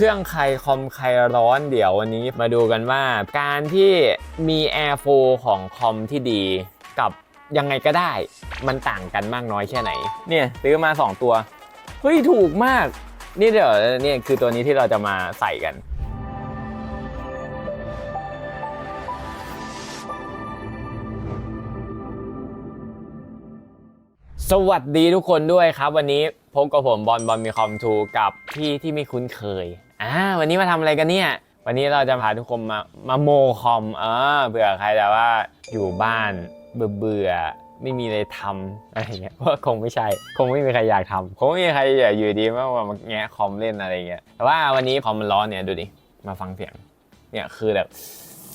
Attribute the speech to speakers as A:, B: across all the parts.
A: เครื่องใครคอมใครร้อนเดี๋ยววันนี้มาดูกันว่า การที่มี Air f l o ของคอมที่ดีกับยังไงก็ได้มันต่างกันมากน้อยแค่ไหน เนี่ยซื้อมา 2 ตัว เฮ้ย ถูกมาก นี่เดี๋ยวเนี่ยคือตัวนี้ที่เราจะมาใส่กันสวัสดีทุกคนด้วยครับ วันนี้พบกับผมบอลบอลมีคอมทูกับพี่ที่ไม่คุ้นเคย อ่าวันนี้มาทำอะไรกันเนี่ย วันนี้เราจะพาทุกคนมามาโมคอมเออเผื่อใครแต่ว่าอยู่บ้านเบื่อเบื่อๆไม่มีอะไรทำอะไรเงี้ยว่าคงไม่ใช่ คงไม่มีใครอยากทำคงไม่มีใครอยากอยู่ดีมาว่ามาแงะคอมเล่นอะไรเงี้ยแต่ว่าวันนี้คอมมันร้อนเนี่ยดูดิมาฟังเสียงเนี่ยคือแบบ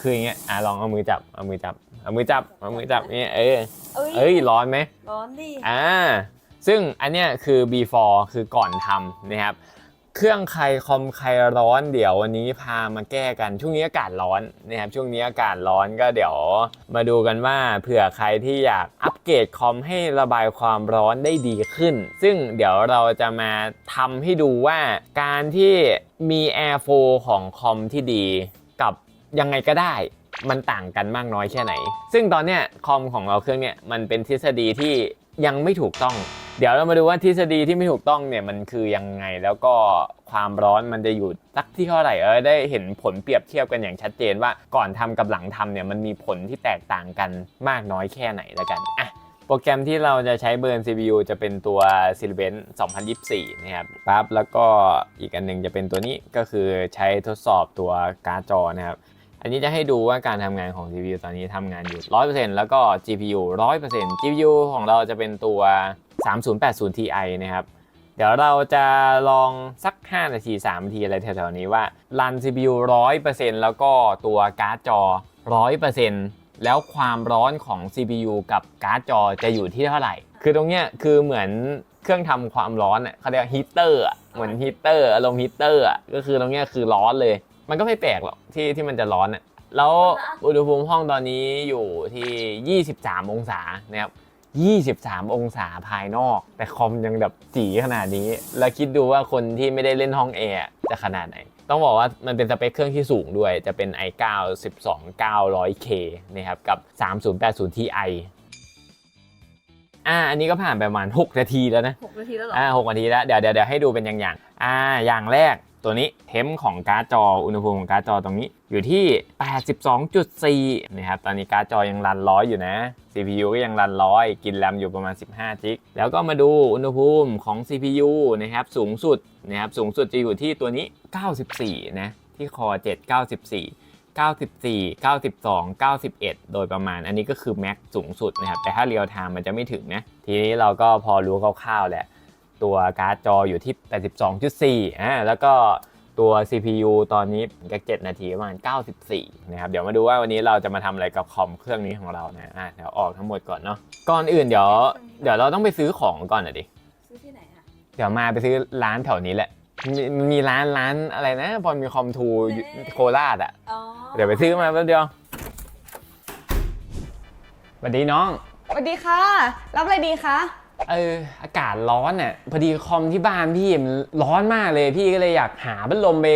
A: คืออย่างเงี้ยอะลองเอามือจับเอามือจับเอามือจับเอามือจับเนี่ยเออ
B: เอ้ย
A: เอ้ยร้อนไหม
B: ร้อนดิ
A: อ่าซึ่งอันเนี้ยคือ before คือก่อนทำนะครับ เครื่องใครคอมใครร้อนเดี๋ยววันนี้พามาแก้กันช่วงนี้อากาศร้อนนะครับช่วงนี้อากาศร้อนก็เดี๋ยวมาดูกันว่าเผื่อใครที่อยากอัปเกรดคอมให้ระบายความร้อนได้ดีขึ้น ซึ่งเดี๋ยวเราจะมาทำให้ดูว่าการที่มี Air f l o ของคอมที่ดีกับยังไงก็ได้มันต่างกันมากน้อยแค่ไหน ซึ่งตอนเนี้ยคอมของเราเครื่องเนี้ยมันเป็นทฤษฎีที่ยังไม่ถูกต้องเดี๋ยวเรามาดูว่าทฤษฎีที่ไม่ถูกต้องเนี่ยมันคือยังไงแล้วก็ความร้อนมันจะอยู่สักที่เท่าไหร่เออได้เห็นผลเปรียบเทียบกันอย่างชัดเจนว่าก่อนทำกับหลังทำเนี่ยมันมีผลที่แตกต่างกันมากน้อยแค่ไหนแล้วกันอะโปรแกรมที่เราจะใช้เบิร์น CPU จะเป็นตัว c i l i b e n 2024 นะครับปั๊บแล้วก็อีกอันหนึงจะเป็นตัวนี้ก็คือใช้ทดสอบตัวการ์ดจอนะครับ อันนี้จะให้ดูว่าการทำงานของ CPU ตอนนี้ทำงานอยู่ 100%แล้วก็ GPU 100% GPU ของเราจะเป็นตัว 3080 Ti นะครับ เดี๋ยวเราจะลองสัก 5 นาที 3 นาทีอะไรแถวๆนี้ว่ารัน CPU 100%แล้วก็ตัวการ์ดจอ 100%แล้วความร้อนของ CPU กับการ์ดจอจะอยู่ที่เท่าไหร่ คือตรงเนี้ยคือเหมือนเครื่องทำความร้อนอะเขาเรียกฮีเตอร์อะเหมือนฮีเตอร์อารมณ์ฮีเตอร์อะก็คือตรงเนี้ยคือร้อนเลย มันก็ไม่แปลกหรอกที่ที่มันจะร้อนอะแล้วอุณหภูมิห้องตอนนี้อยู่ที่ 23 องศานะครับ23 องศาภายนอก แต่คอมยังแบบจีขนาดนี้ แล้วคิดดูว่าคนที่ไม่ได้เล่นห้องแอร์จะขนาดไหน ต้องบอกว่ามันเป็นสเปคเครื่องที่สูงด้วย จะเป็น i9 12 900K นะครับ กับ 3080 Ti อ่า อันนี้ก็ผ่านไปประมาณ 6 นาทีแล้วนะ
B: หกนาทีแล้วเหรอ
A: อ่าหกนาทีแล้วเดี๋ยวเดี๋ยวเดี๋ยวให้ดูเป็นอย่างๆ อ่า อย่างแรก ตัวนี้เทมของการ์ดจออุณหภูมิของการ์ดจอตรงนี้อยู่ที่ 82.4 นะครับ ตอนนี้การ์ดจอยังรันร้อยอยู่นะ CPU ก็ยังรันร้อย กินแรมอยู่ประมาณ 15 จิก แล้วก็มาดูอุณหภูมิของ CPU นะครับ สูงสุดนะครับสูงสุดจะอยู่ที่ตัวนี้ 94 นะ ที่คอ 7 94 94 92 91 โดยประมาณ อันนี้ก็คือแม็กสูงสุดนะครับ แต่ถ้าเรียลไทม์มันจะไม่ถึงนะ ทีนี้เราก็พอรู้คร่าวๆแหละ ตัวการ์ดจออยู่ที่ 82.4อ่าแล้วก็ตัว CPU ตอนนี้ก็7นาทีประมาณ 94 นะครับ เดี๋ยวมาดูว่าวันนี้เราจะมาทำอะไรกับคอมเครื่องนี้ของเรานะอ่าเดี๋ยวออกทั้งหมดก่อนเนาะ ก่อนอื่นเดี๋ยว เดี๋ยวเราต้องไปซื้อของก่อนหน่อยดิ
B: ซื้อที่ไหนอะ
A: เดี๋ยวมาไปซื้อร้านแถวนี้แหละ มีมีร้านร้านอะไรนะพอมีคอมทูอยู่โคราชอะ
B: อ๋อ
A: เดี๋ยวไปซื้อมาแป๊บเดียวสวัสดีน้อง
C: สวัสดีค่ะ รับอะไรดีคะ
A: เอออากาศร้อนอะพอดีคอมที่บ้านพี่มันร้อนมากเลยพี่ก็เลยอยากหาพัดลมไป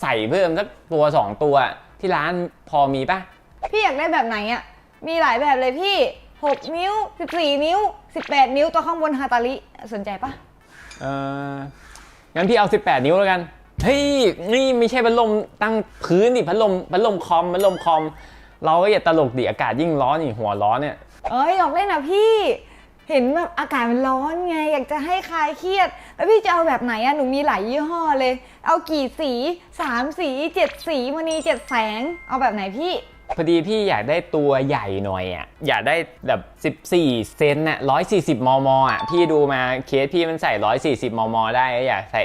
A: ใส่เพิ่มสักตัวสองตัวที่ร้านพอมีปะ
C: พี่อยากได้แบบไหนอะมีหลายแบบเลยพี่ 6 นิ้ว 14 นิ้ว 18 นิ้วตัวข้างบนฮาตาลิสนใจปะ
A: เอองั้นพี่เอา 18 นิ้วแล้วกัน เฮ้ย นี่ไม่ใช่พัดลมตั้งพื้นดิพัดลมพัดลมคอมพัดลมคอม เราก็อย่าตลกดิอากาศยิ่งร้อนนี่หัวร้อนเนี่ย
C: เอ้ยอยากเล่นนะพี่ เห็นแบบอากาศมันร้อนไง อยากจะให้คลายเครียด แล้วพี่จะเอาแบบไหนอะหนูมีหลายยี่ห้อเลย เอากี่สีสามสีเจ็ดสีมณีเจ็ดแสง เอาแบบไหนพี่
A: พอดีพี่อยากได้ตัวใหญ่หน่อยอะอยากได้แบบ 14 เซนน่ะ140 มมอะพี่ดูมาเคสพี่มันใส่ 140 มม ได้อยากใส่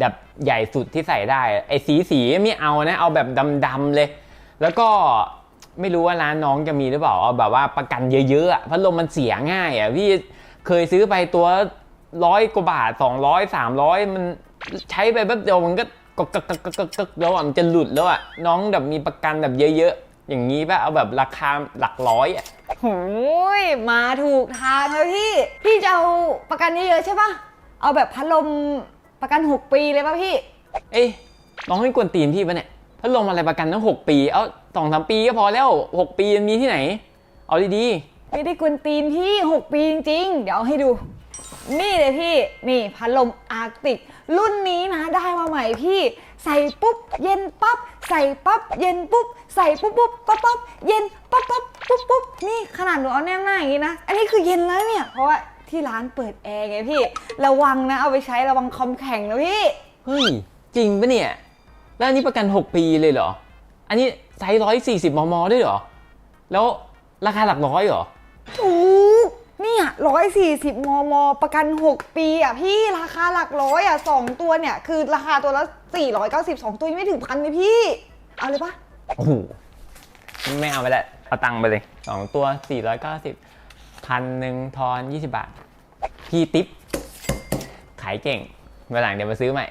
A: แบบใหญ่สุดที่ใส่ได้ไอ้สีสีไม่เอานะเอาแบบดำๆเลย แล้วก็ ไม่รู้ว่าร้านน้องจะมีหรือเปล่าเอาแบบว่าประกันเยอะๆอะพัดลมมันเสียง่ายอะพี่เคยซื้อไปตัวร้อยกว่าบาท200 300มันใช้ไปแป๊บเดียวมันก็กกกกกกกแล้วอะมันจะหลุดแล้วอะน้องแบบมีประกันแบบเยอะๆ อย่างนี้ป่ะเอาแบบราคาหลักร้อยอะ
C: โอ้ยมาถูกทางแล้วพี่ พี่จะเอาประกันเยอะๆใช่ปะเอาแบบพัดลมประกัน 6 ปีเลยปะพี่
A: เอ้ยน้องไม่กวนตีนพี่ปะเนี่ย พัดลมอะไรประกันตั้งหกปี เอาสองสามปีก็พอแล้วหกปีมันมีที่ไหน เอาดี
C: ไม่ได้กวนตีนพี่ 6 ปีจริงๆ เดี๋ยวเอาให้ดู นี่เลยพี่ นี่พัดลมอาร์กติก รุ่นนี้นะได้มาใหม่พี่ ใส่ปุ๊บ เย็นปั๊บ ใส่ปั๊บ เย็นปุ๊บ ใส่ปุ๊บปุ๊บปั๊บปั๊บเย็นปั๊บปั๊บปุ๊บปุ๊บนี่ขนาดหนูเอาแนบหน้าอย่างนี้นะ อันนี้คือเย็นแล้วเนี่ย เพราะว่าที่ร้านเปิดแอร์ไงพี่ ระวังนะเอาไปใช้ระวังคอมแข็งนะพี่
A: ๆ เฮ้ย จริงปะเนี่ย แล้วอันนี้ประกัน 6 ปีเลยเหรอ อันนี้ไซส์ร้อยสี่สิบมมด้วยเหรอ แล้วราคาหลักร้อยเหรอ
C: ถูกเนี่ยร้อยสี่สิบมม ประกัน 6 ปีอะพี่ราคาหลักร้อยอะสองตัวเนี่ย คือราคาตัวละ490สองตัวยังไม่ถึงพันเลยพี่ เอาเลยปะ
A: โอ้โหไม่เอาไปแล้วเอาตังค์ไปเลยสองตัว490พันหนึ่งทอน20บาท พี่ติ๊บขายเก่งเมื่อหลังเดี๋ยวมาซื้อใหม่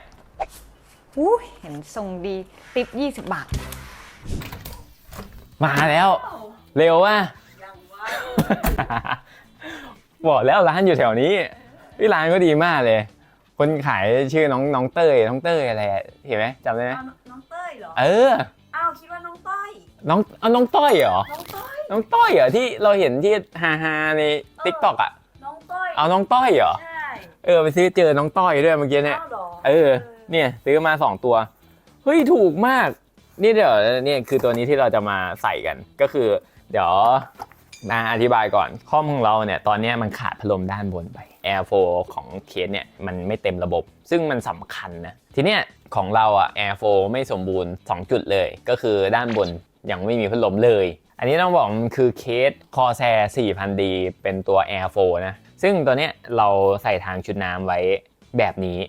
C: อู้ยเห็นทรงดีติป20 บาท
A: มาแล้ว เร็วว่ะ บอกแล้วร้านอยู่แถวนี้พี่ร้านก็ดีมากเลย คนขายชื่อน้องน้องเต้ยน้องเต้ยอะไรอะเห็นไหมจำได้ไหม
B: อ้าวน้องเต้ยเหรอ
A: เออ
B: อ้าวคิดว่าน้องต้อย
A: น้องเอาน้องต้อยเหรอ
B: น้องต้อย
A: น้องต้อยเหรอที่เราเห็นที่ฮาฮาๆในทิกตอกอะ
B: น้องต้อย
A: เอาน้องต้อยเหรอ
B: ใช่
A: เออไปซื้อเจอน้องต้อยด้วยเมื่อกี้เนี่ย
B: อ้าวเหรอ
A: เออ เเนี่ยซื้อมาสองตัว เฮ้ย ถูกมาก นี่เดี๋ยวเนี่ยคือตัวนี้ที่เราจะมาใส่กัน ก็คือ เดี๋ยวนาอธิบายก่อนข้อมของเราเนี่ยตอนนี้มันขาดพัดลมด้านบนไป Air 4 ของเคสเนี่ยมันไม่เต็มระบบ ซึ่งมันสำคัญนะ ทีเนี้ยของเราอะ Air 4 ไม่สมบูรณ์ 2 จุดเลย ก็คือด้านบนยังไม่มีพัดลมเลย อันนี้ต้องบอกมันคือเคส Corsair 4000D เป็นตัว Air 4 นะ ซึ่งตัวเนี้ยเราใส่ทางชุดน้ำไว้แบบนี้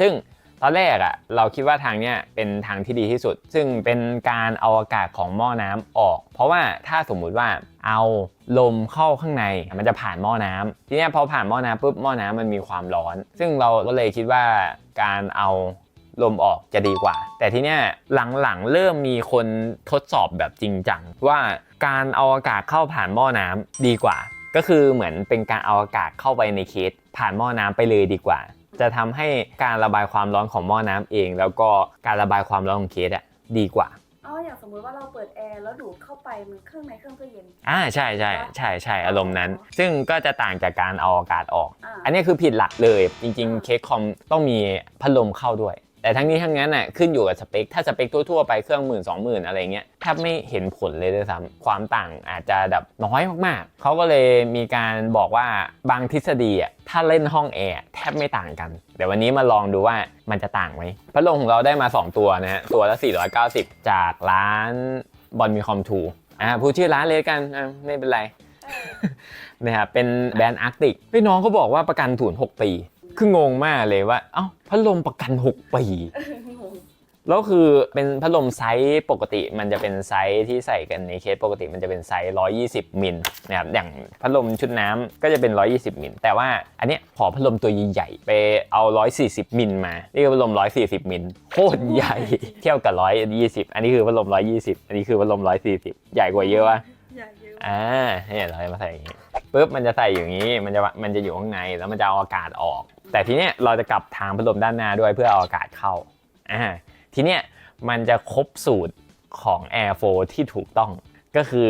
A: ซึ่ง ตอนแรกอะเราคิดว่าทางเนี้ยเป็นทางที่ดีที่สุด ซึ่งเป็นการเอาอากาศของหม้อน้ำออก เพราะว่าถ้าสมมุติว่าเอาลมเข้าข้างในมันจะผ่านหม้อน้ำทีเนี้ยพอผ่านหม้อน้ำปุ๊บหม้อน้ำมันมีความร้อน ซึ่งเราก็เลยคิดว่าการเอาลมออกจะดีกว่า แต่ทีเนี้ยหลังๆเริ่มมีคนทดสอบแบบจริงจังว่าการเอาอากาศเข้าผ่านหม้อน้ำดีกว่า ก็คือเหมือนเป็นการเอาอากาศเข้าไปในเคสผ่านหม้อน้ำไปเลยดีกว่า จะทำให้การระบายความร้อนของหม้อน้ำเอง แล้วก็การระบายความร้อนของเคสอะดีกว่า
B: อ๋ออย่างสมมุติว่าเราเปิดแอร์แล้วดูดเข้าไปมันเครื่องในเครื่องก็เย็น
A: อ่าใช่ใช่ใช่ใช่อารมณ์นั้น ซึ่งก็จะต่างจากการเอาอากาศออก
B: อ่า
A: อันนี้คือผิดหลักเลยจริง ๆ เคสคอมต้องมีพัดลมเข้าด้วย แต่ทั้งนี้ทั้งนั้นน่ะขึ้นอยู่กับสเปค ถ้าสเปคทั่วๆไปเครื่องหมื่นสองหมื่นอะไรเงี้ยแทบไม่เห็นผลเลยด้วยซ้ำความต่างอาจจะแบบน้อยมากๆ เขาก็เลยมีการบอกว่าบางทฤษฎีอะถ้าเล่นห้องแอร์แทบไม่ต่างกัน เดี๋ยววันนี้มาลองดูว่ามันจะต่างไหมพัดลมของเราได้มา 2 ตัวนะฮะตัวละ 490 จากร้านบอลมีคอมทูอ่าพูดชื่อร้านเลยกันอ่าไม่เป็นไรนะครับเป็นแบรนด์อาร์กติกพี่น้องเขาบอกว่าประกันศูนย์6ปี คืองงมากเลยว่า เอ้าพัดลมประกัน 6 ปี
B: งง
A: แล้วคือเป็นพัดลมไซส์ปกติมันจะเป็นไซส์ที่ใส่กันในเคสปกติมันจะเป็นไซส์ 120 มิลนะครับอย่างพัดลมชุดน้ำก็จะเป็น 120 มิลแต่ว่าอันเนี้ยขอพัดลมตัวใหญ่ๆไปเอา 140 มิลมา นี่คือพัดลม 140 มิลโคตรใหญ่ เทียบกับ 120 อันนี้คือพัดลม 120 อันนี้คือพัดลม 140 ใหญ่กว่าเยอะวะ
B: ใหญ่เยอะ
A: อ่าเนี่ยเราจะมาใส่อย่างนี้ปุ๊บมันจะใส่อย่างนี้มันจะมันจะอยู่ข้างในแล้วมันจะเอาอากาศออก แต่ทีเนี้ยเราจะกลับทางพัดลมด้านหน้าด้วยเพื่อเอาอากาศเข้าอ่าทีเนี้ยมันจะครบสูตรของ Air 4ที่ถูกต้องก็คือ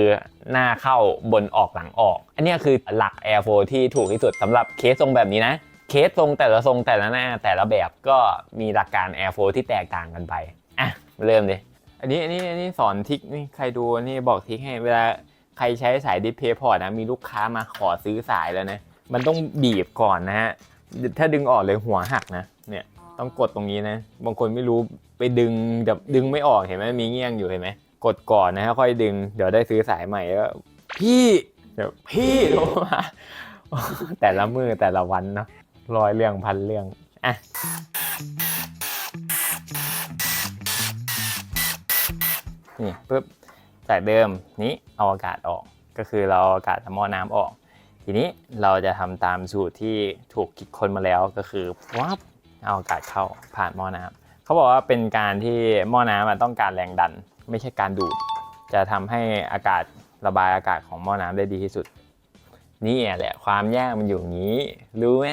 A: หน้าเข้าบนออกหลังออก อันนี้คือหลัก Air 4ที่ถูกที่สุดสำหรับเคสทรงแบบนี้นะ เคสทรงแต่ละทรงแต่ละหน้าแต่ละแบบก็มีหลักการ Air 4ที่แตกต่างกันไป อะมาเริ่มเลยอันนี้อันนี้อันนี้สอนทิกนี่ใครดูนี่บอกทิกให้เวลาใครใช้สายดิสเพย์พอร์ตนะมีลูกค้ามาขอซื้อสายแล้วนะ มันต้องบีบก่อนนะฮะ ถ้าดึงออกเลยหัวหักนะ เนี่ย ต้องกดตรงนี้นะ บางคนไม่รู้ไปดึงแบบดึงไม่ออกเห็นไหมมีเงี้ยงอยู่เห็นไหม กดก่อนนะฮะค่อยดึง เดี๋ยวได้ซื้อสายใหม่แล้วพี่เดี๋ยวพี่โทรมาแต่ละมือแต่ละวันเนาะร้อยเรื่องพันเรื่องอะนี่ปุ๊บจากเดิมนี้เอาอากาศออกก็คือเราเอาอากาศจากหม้อน้ำออก ทีนี้เราจะทำตามสูตรที่ถูกคิดค้นมาแล้วก็คือวับเอาอากาศเข้าผ่านหม้อน้ำเขาบอกว่าเป็นการที่หม้อน้ำอะต้องการแรงดัน ไม่ใช่การดูด จะทำให้อากาศระบายอากาศของหม้อน้ำได้ดีที่สุด นี่แหละความยากมันอยู่งนี้ รู้ไหม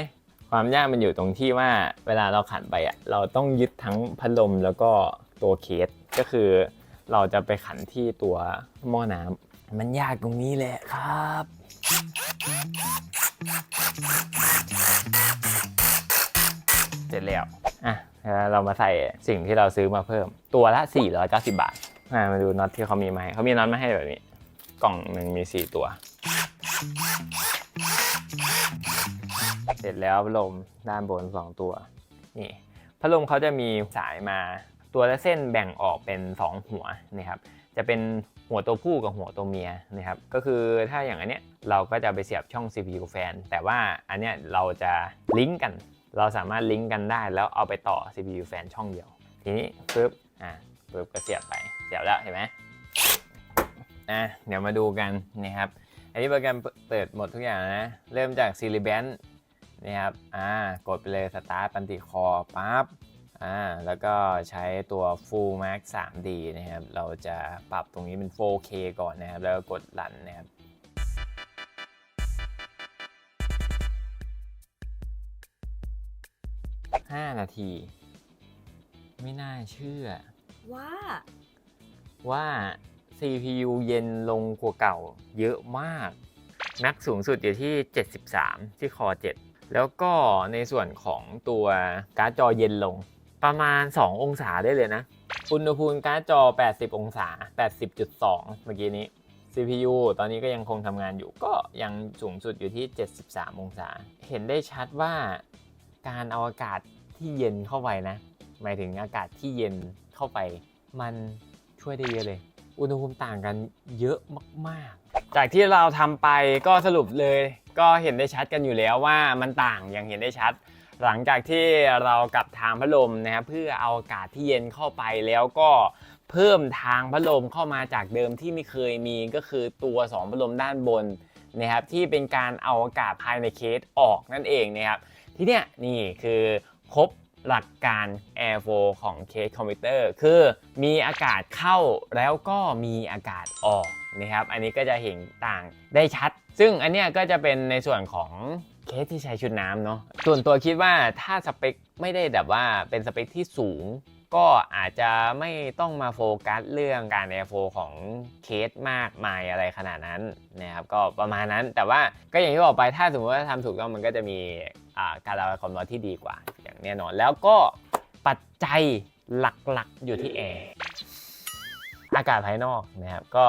A: ความยากมันอยู่ตรงที่ว่าเวลาเราขันไปอะเราต้องยึดทั้งพัดลมแล้วก็ตัวเคสก็คือเราจะไปขันที่ตัวหม้อน้ำมันยากตรงนี้แหละครับ เสร็จแล้วอะแล้วเรามาใส่สิ่งที่เราซื้อมาเพิ่ม ตัวละ 490 บาทอะมาดูน็อตที่เขามีมาให้เขามีน็อตมาให้แบบนี้ กล่องหนึ่งมี 4 ตัว เสร็จแล้วพัดลมด้านบน 2 ตัว นี่พัดลมเขาจะมีสายมาตัวละเส้นแบ่งออกเป็น 2 หัวนะครับ จะเป็นหัวตัวผู้กับหัวตัวเมียนะครับก็คือถ้าอย่างอันเนี้ยเราก็จะไปเสียบช่อง CPU แฟน แต่ว่าอันเนี้ยเราจะลิงก์กัน เราสามารถลิงก์กันได้แล้วเอาไปต่อ CPU แฟนช่องเดียว ทีนี้ปึ๊บอะปึ๊บก็เสียบไปเสียบแล้วเห็นไหมอะเดี๋ยวมาดูกันนะครับอันนี้โปรแกรมเปิดหมดทุกอย่างนะ เริ่มจาก s y l i b a n นะครับอ่ากดไปเลย Start ปันติคอปั๊บ อ่าแล้วก็ใช้ตัว Full Max 3D นะครับ เราจะปรับตรงนี้เป็น 4K ก่อนนะครับ แล้วก็กดรันนะครับ5นาที ไม่น่าเชื่อ
B: ว่า
A: ว่า CPU เย็นลงกว่าเก่าเยอะมาก แม็กสูงสุดอยู่ที่ 73 ที่คอ 7 แล้วก็ในส่วนของตัวการ์ดจอเย็นลง ประมาณ 2 องศาได้เลยนะ อุณหภูมิการ์ดจอ 80 องศา 80.2 เมื่อกี้นี้ CPU ตอนนี้ก็ยังคงทำงานอยู่ ก็ยังสูงสุดอยู่ที่ 73 องศา เห็นได้ชัดว่าการเอาอากาศที่เย็นเข้าไปนะ หมายถึงอากาศที่เย็นเข้าไป มันช่วยได้เยอะเลย อุณหภูมิต่างกันเยอะมาก ๆ จากที่เราทำไปก็สรุปเลย ก็เห็นได้ชัดกันอยู่แล้วว่ามันต่างอย่างเห็นได้ชัด หลังจากที่เรากลับทางพัดลมนะครับเพื่อเอาอากาศที่เย็นเข้าไปแล้วก็เพิ่มทางพัดลมเข้ามาจากเดิมที่ไม่เคยมีก็คือตัวสองพัดลมด้านบนนะครับที่เป็นการเอาอากาศภายในเคสออกนั่นเองนะครับทีเนี้ยนี่คือครบหลักการ Airflow ของเคสคอมพิวเตอร์คือมีอากาศเข้าแล้วก็มีอากาศออกนะครับอันนี้ก็จะเห็นต่างได้ชัด ซึ่งอันเนี้ยก็จะเป็นในส่วนของ เคสที่ใช้ชุดน้ำเนาะส่วนตัวคิดว่าถ้าสเปคไม่ได้แบบว่าเป็นสเปคที่สูง ก็อาจจะไม่ต้องมาโฟกัสเรื่องการ Airflow ของเคสมากมายอะไรขนาดนั้นนะครับก็ประมาณนั้นแต่ว่าก็อย่างที่บอกไปถ้าสมมติว่าทำถูกต้องมันก็จะมีการระบายความร้อนที่ดีกว่า อย่างแน่นอน แล้วก็ปัจจัยหลักๆอยู่ที่แอร์อากาศภายนอกนะครับก็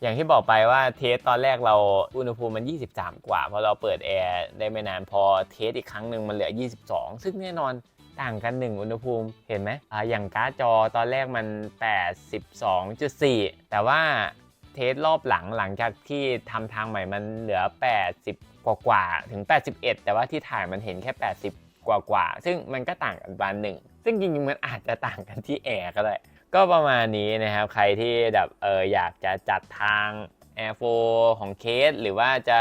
A: อย่างที่บอกไปว่าเทสตอนแรกเราอุณหภูมิมัน 23 กว่าพอเราเปิดแอร์ได้ไม่นานพอเทสอีกครั้งหนึ่งมันเหลือ 22 ซึ่งแน่นอนต่างกัน 1 อุณหภูมิเห็นไหมอ่าอย่างการ์ดจอตอนแรกมัน 82.4 แต่ว่าเทสรอบหลังหลังจากที่ทำทางใหม่มันเหลือ 80 กว่ากว่าถึง 81 แต่ว่าที่ถ่ายมันเห็นแค่ 80 กว่ากว่าซึ่งมันก็ต่างกันประมาณหนึ่งซึ่งจริงๆมันอาจจะต่างกันที่แอร์ก็ได้ ก็ประมาณนี้นะครับ ใครที่แบบเอออยากจะจัดทาง Air 4ของเคส หรือว่าจะ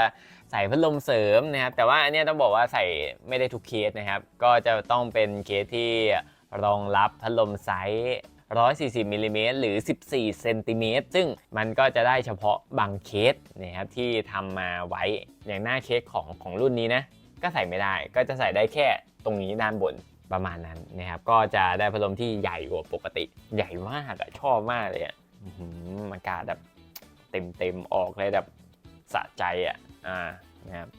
A: ใส่พัดลมเสริมนะครับ แต่ว่าอันนี้ต้องบอกว่าใส่ไม่ได้ทุกเคสนะครับ ก็จะต้องเป็นเคสที่รองรับพัดลมไซส์140มิลลิเมตรหรือ 14 เซนติเมตร ซึ่งมันก็จะได้เฉพาะบางเคสนะครับที่ทำมาไว้อย่างหน้าเคสของของรุ่นนี้นะ ก็ใส่ไม่ได้ ก็จะใส่ได้แค่ตรงนี้ด้านบน ประมาณนั้นนะครับก็จะได้พัดลมที่ใหญ่กว่าปกติ ใหญ่มากอะชอบมากเลยอะอื้อหืออากาศแบบเต็มเต็มๆออกเลยแบบสะใจอะอ่านะครับ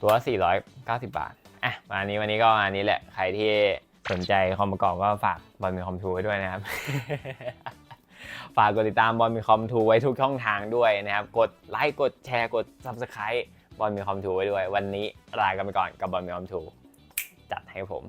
A: ตัว 490 บาทอะวันนี้วันนี้ก็อันนี้แหละใครที่สนใจคอมประกอบก็ฝากบอลมีคอมทูไว้ด้วยนะครับ ฝากกดติดตามบอลมีคอมทูไว้ทุกช่องทางด้วยนะครับ กดไลค์กดแชร์กด Subscribe บอลมีคอมทูไว้ด้วย วันนี้ลากันไปก่อนกับบอลมีคอมทูจัดให้ผม